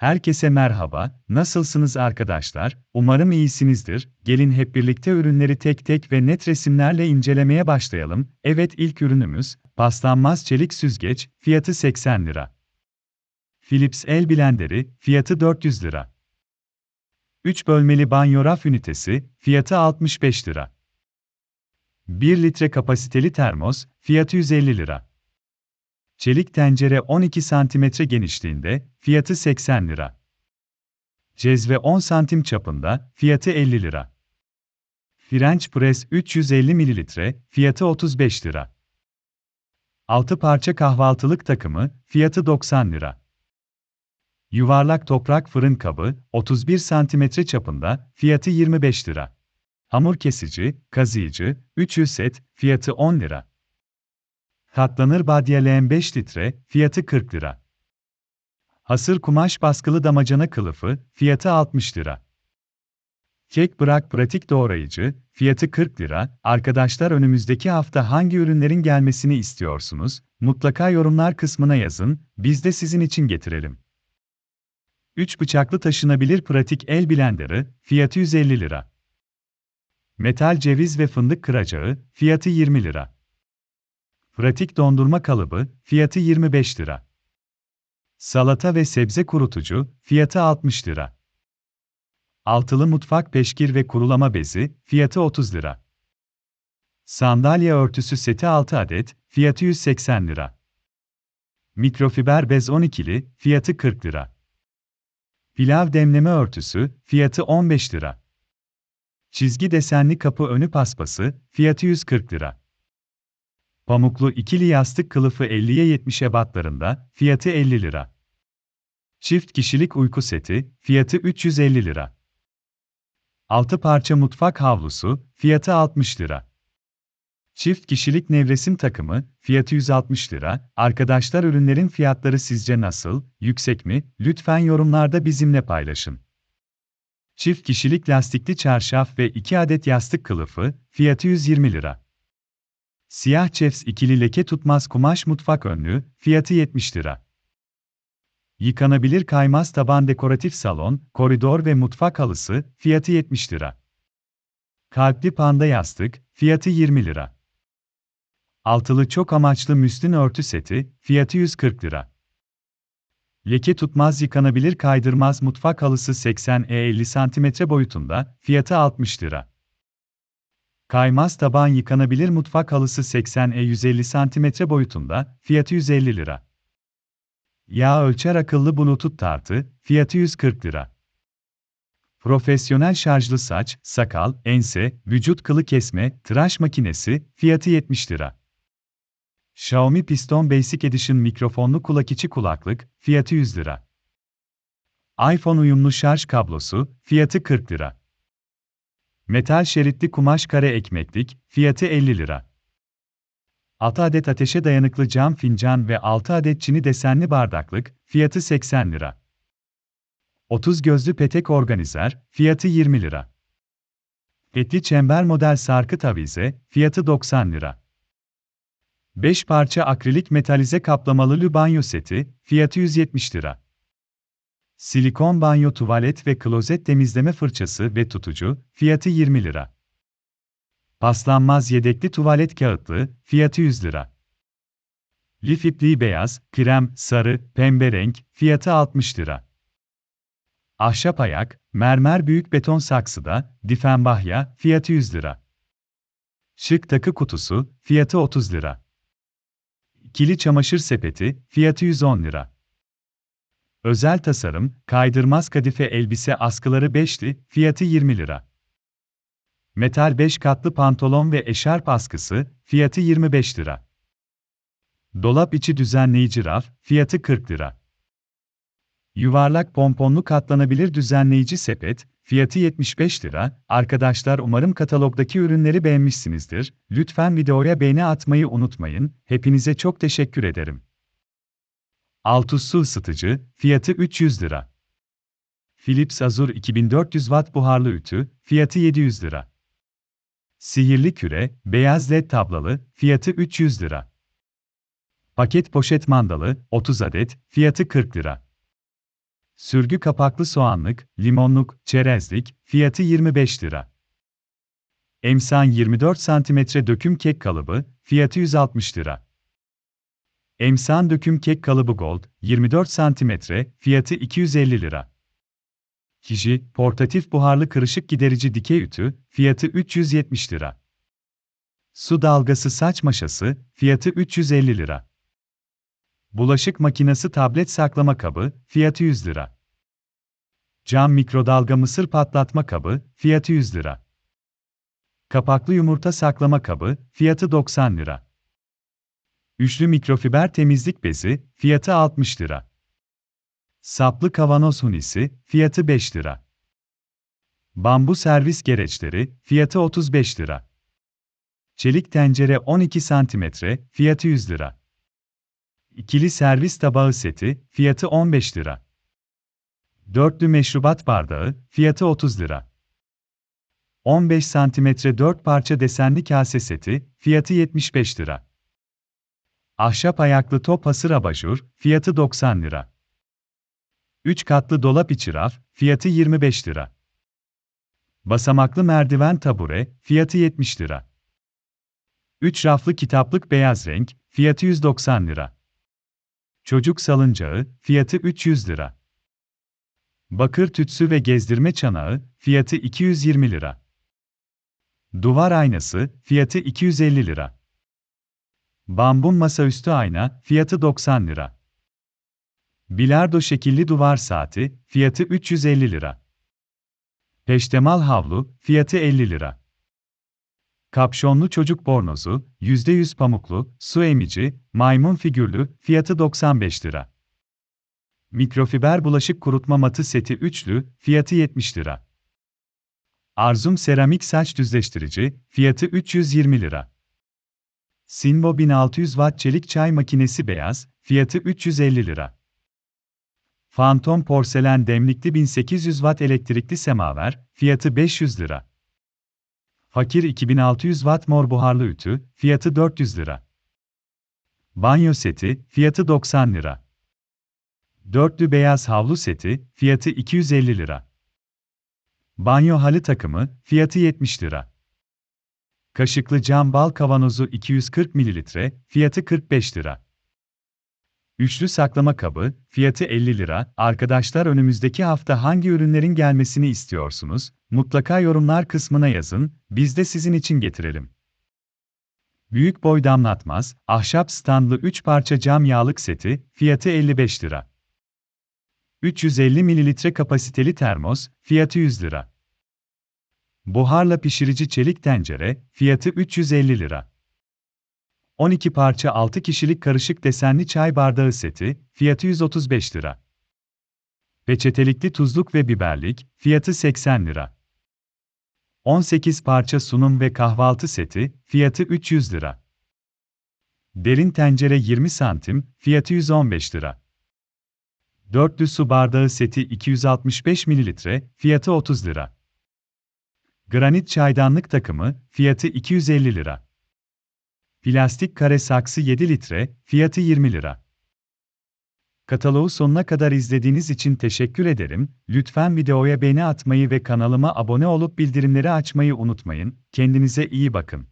Herkese merhaba, nasılsınız arkadaşlar? Umarım iyisinizdir. Gelin hep birlikte ürünleri tek tek ve net resimlerle incelemeye başlayalım. Evet ilk ürünümüz, paslanmaz çelik süzgeç, fiyatı 80 lira. Philips el blenderi, fiyatı 400 lira. 3 bölmeli banyo raf ünitesi, fiyatı 65 lira. 1 litre kapasiteli termos, fiyatı 150 lira. Çelik tencere 12 cm genişliğinde, fiyatı 80 lira. Cezve 10 santim çapında, fiyatı 50 lira. French press 350 ml, fiyatı 35 lira. 6 parça kahvaltılık takımı, fiyatı 90 lira. Yuvarlak toprak fırın kabı, 31 cm çapında, fiyatı 25 lira. Hamur kesici, kazıyıcı, 300 set, fiyatı 10 lira. Katlanır badye leğen 5 litre, fiyatı 40 lira. Hasır kumaş baskılı damacana kılıfı, fiyatı 60 lira. Kek bırak pratik doğrayıcı, fiyatı 40 lira. Arkadaşlar önümüzdeki hafta hangi ürünlerin gelmesini istiyorsunuz? Mutlaka yorumlar kısmına yazın, biz de sizin için getirelim. 3 bıçaklı taşınabilir pratik el blenderı, fiyatı 150 lira. Metal ceviz ve fındık kıracağı, fiyatı 20 lira. Pratik dondurma kalıbı, fiyatı 25 lira. Salata ve sebze kurutucu, fiyatı 60 lira. Altılı mutfak peşkir ve kurulama bezi, fiyatı 30 lira. Sandalye örtüsü seti 6 adet, fiyatı 180 lira. Mikrofiber bez 12'li, fiyatı 40 lira. Pilav demleme örtüsü, fiyatı 15 lira. Çizgi desenli kapı önü paspası, fiyatı 140 lira. Pamuklu ikili yastık kılıfı 50'ye 70'e batlarında, fiyatı 50 lira. Çift kişilik uyku seti, fiyatı 350 lira. 6 parça mutfak havlusu, fiyatı 60 lira. Çift kişilik nevresim takımı, fiyatı 160 lira. Arkadaşlar ürünlerin fiyatları sizce nasıl, yüksek mi? Lütfen yorumlarda bizimle paylaşın. Çift kişilik lastikli çarşaf ve 2 adet yastık kılıfı, fiyatı 120 lira. Siyah çefs ikili leke tutmaz kumaş mutfak önlüğü, fiyatı 70 lira. Yıkanabilir kaymaz taban dekoratif salon, koridor ve mutfak halısı, fiyatı 70 lira. Kalpli panda yastık, fiyatı 20 lira. Altılı çok amaçlı müslin örtü seti, fiyatı 140 lira. Leke tutmaz yıkanabilir kaydırmaz mutfak halısı 80 e 50 cm boyutunda, fiyatı 60 lira. Kaymaz taban yıkanabilir mutfak halısı 80 e 150 cm boyutunda, fiyatı 150 lira. Yağ ölçer akıllı bluetooth tartı, fiyatı 140 lira. Profesyonel şarjlı saç, sakal, ense, vücut kılı kesme, tıraş makinesi, fiyatı 70 lira. Xiaomi Piston Basic Edition mikrofonlu kulak içi kulaklık, fiyatı 100 lira. iPhone uyumlu şarj kablosu, fiyatı 40 lira. Metal şeritli kumaş kare ekmeklik, fiyatı 50 lira. 6 adet ateşe dayanıklı cam fincan ve 6 adet çini desenli bardaklık, fiyatı 80 lira. 30 gözlü petek organizer, fiyatı 20 lira. Etli çember model sarkıt avize, fiyatı 90 lira. 5 parça akrilik metalize kaplamalı lü banyo seti, fiyatı 170 lira. Silikon banyo tuvalet ve klozet temizleme fırçası ve tutucu, fiyatı 20 lira. Paslanmaz yedekli tuvalet kağıtlı, fiyatı 100 lira. Lif ipliği beyaz, krem, sarı, pembe renk, fiyatı 60 lira. Ahşap ayak, mermer büyük beton saksıda, difenbahya, fiyatı 100 lira. Şık takı kutusu, fiyatı 30 lira. Kili çamaşır sepeti, fiyatı 110 lira. Özel tasarım, kaydırmaz kadife elbise askıları 5'li, fiyatı 20 lira. Metal 5 katlı pantolon ve eşarp askısı, fiyatı 25 lira. Dolap içi düzenleyici raf, fiyatı 40 lira. Yuvarlak pomponlu katlanabilir düzenleyici sepet, fiyatı 75 lira. Arkadaşlar umarım katalogdaki ürünleri beğenmişsinizdir. Lütfen videoya beğeni atmayı unutmayın. Hepinize çok teşekkür ederim. Altus su ısıtıcı, fiyatı 300 lira. Philips Azur 2400 watt buharlı ütü, fiyatı 700 lira. Sihirli küre, beyaz led tablalı, fiyatı 300 lira. Paket poşet mandalı, 30 adet, fiyatı 40 lira. Sürgü kapaklı soğanlık, limonluk, çerezlik, fiyatı 25 lira. Emsan 24 cm döküm kek kalıbı, fiyatı 160 lira. Emsan döküm kek kalıbı Gold, 24 cm, fiyatı 250 lira. Kiji, portatif buharlı kırışık giderici dikey ütü, fiyatı 370 lira. Su dalgası saç maşası, fiyatı 350 lira. Bulaşık makinesi tablet saklama kabı, fiyatı 100 lira. Cam mikrodalga mısır patlatma kabı, fiyatı 100 lira. Kapaklı yumurta saklama kabı, fiyatı 90 lira. Üçlü mikrofiber temizlik bezi, fiyatı 60 lira. Saplı kavanoz hunisi, fiyatı 5 lira. Bambu servis gereçleri, fiyatı 35 lira. Çelik tencere 12 cm, fiyatı 100 lira. İkili servis tabağı seti, fiyatı 15 lira. Dörtlü meşrubat bardağı, fiyatı 30 lira. 15 cm 4 parça desenli kase seti, fiyatı 75 lira. Ahşap ayaklı top hasır abajur, fiyatı 90 lira. 3 katlı dolap içi raf, fiyatı 25 lira. Basamaklı merdiven tabure, fiyatı 70 lira. 3 raflı kitaplık beyaz renk, fiyatı 190 lira. Çocuk salıncağı, fiyatı 300 lira. Bakır tütsü ve gezdirme çanağı, fiyatı 220 lira. Duvar aynası, fiyatı 250 lira. Bambun masaüstü ayna, fiyatı 90 lira. Bilardo şekilli duvar saati, fiyatı 350 lira. Peştemal havlu, fiyatı 50 lira. Kapşonlu çocuk bornozu, %100 pamuklu, su emici, maymun figürlü, fiyatı 95 lira. Mikrofiber bulaşık kurutma matı seti üçlü, fiyatı 70 lira. Arzum seramik saç düzleştirici, fiyatı 320 lira. Sinbo 1600 watt çelik çay makinesi beyaz, fiyatı 350 lira. Phantom porselen demlikli 1800 watt elektrikli semaver, fiyatı 500 lira. Fakir 2600 watt mor buharlı ütü, fiyatı 400 lira. Banyo seti, fiyatı 90 lira. Dörtlü beyaz havlu seti, fiyatı 250 lira. Banyo halı takımı, fiyatı 70 lira. Kaşıklı cam bal kavanozu 240 ml, fiyatı 45 lira. Üçlü saklama kabı, fiyatı 50 lira. Arkadaşlar önümüzdeki hafta hangi ürünlerin gelmesini istiyorsunuz? Mutlaka yorumlar kısmına yazın, biz de sizin için getirelim. Büyük boy damlatmaz, ahşap standlı 3 parça cam yağlık seti, fiyatı 55 lira. 350 ml kapasiteli termos, fiyatı 100 lira. Buharla pişirici çelik tencere, fiyatı 350 lira. 12 parça 6 kişilik karışık desenli çay bardağı seti, fiyatı 135 lira. Peçetelikli tuzluk ve biberlik, fiyatı 80 lira. 18 parça sunum ve kahvaltı seti, fiyatı 300 lira. Derin tencere 20 santim, fiyatı 115 lira. Dörtlü su bardağı seti 265 ml, fiyatı 30 lira. Granit çaydanlık takımı, fiyatı 250 lira. Plastik kare saksı 7 litre, fiyatı 20 lira. Kataloğu sonuna kadar izlediğiniz için teşekkür ederim. Lütfen videoya beğeni atmayı ve kanalıma abone olup bildirimleri açmayı unutmayın. Kendinize iyi bakın.